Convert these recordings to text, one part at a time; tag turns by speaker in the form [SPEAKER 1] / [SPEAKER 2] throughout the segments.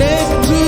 [SPEAKER 1] connect to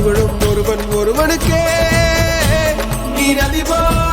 [SPEAKER 1] புகழும் ஒருவன் ஒருவனுக்கே. நீ
[SPEAKER 2] நதிபோ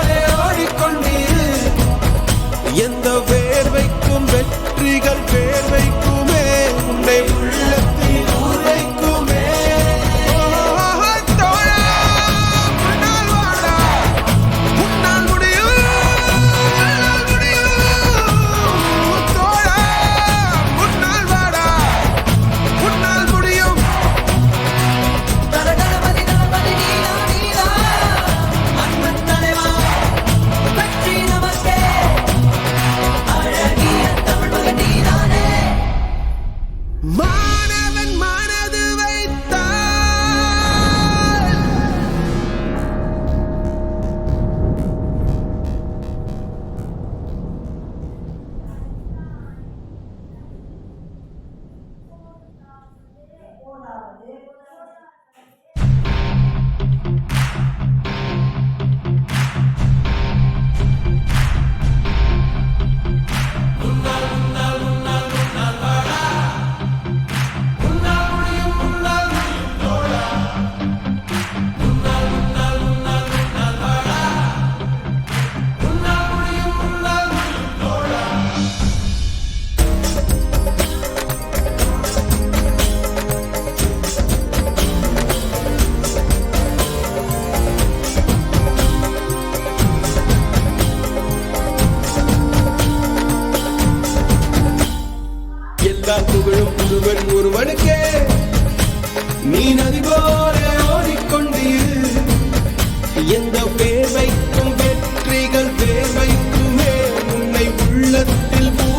[SPEAKER 2] ஒருவன் ஒருவனுக்கே நீ நதி போல ஓடிக்கொண்டீர். எந்த பேர் வெற்றிகள் பேர் உன்னை உள்ளத்தில்
[SPEAKER 1] போ